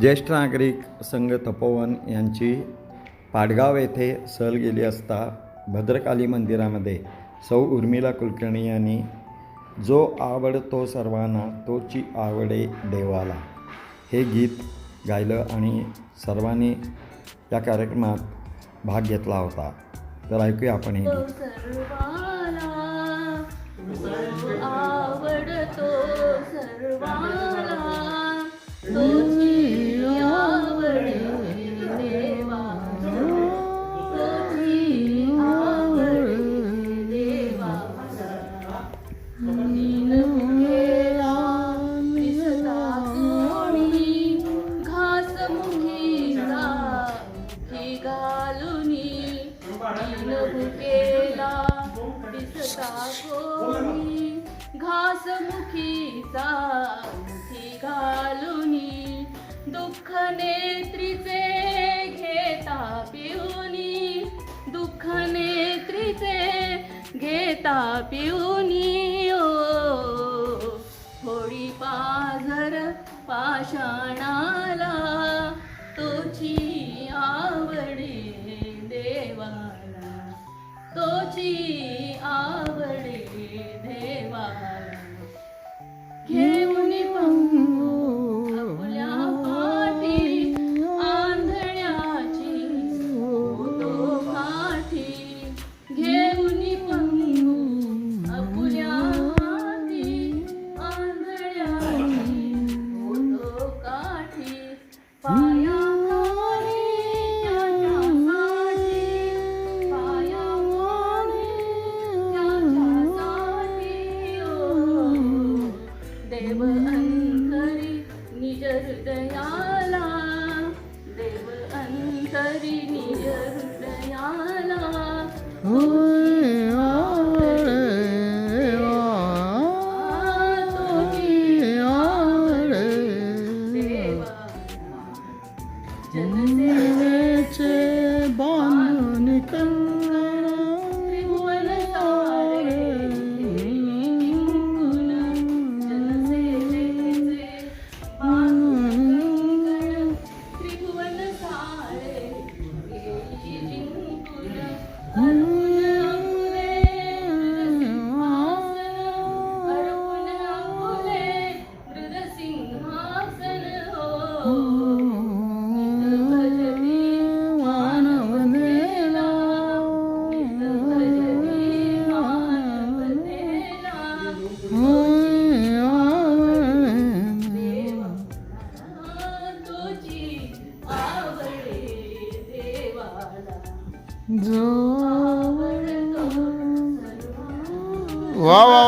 ज्येष्ठ नागरिक संघ तपोवन यांची पाडगाव येथे सहल गेली असता भद्रकाली मंदिरामध्ये सौ उर्मिला कुलकर्णी यांनी जो आवडतो सर्वांना तोची आवडे देवाला. हे गीत गायलं आणि सर्वांनी या कार्यक्रमात भाग घेतला होता. तर ऐकूया आपण हे गीत. नीन भुकेला दिसता कोणी घास मुखीचा घालुनी. दुःख नेत्रीचे घेता पिऊनी. दुःख नेत्रीचे घेता पिऊनी. ओ पाझर पाषाणाला तोची आवडी. तोची आवडी Jennifer. देवाला आवडतो सर्वांना. वा वा वा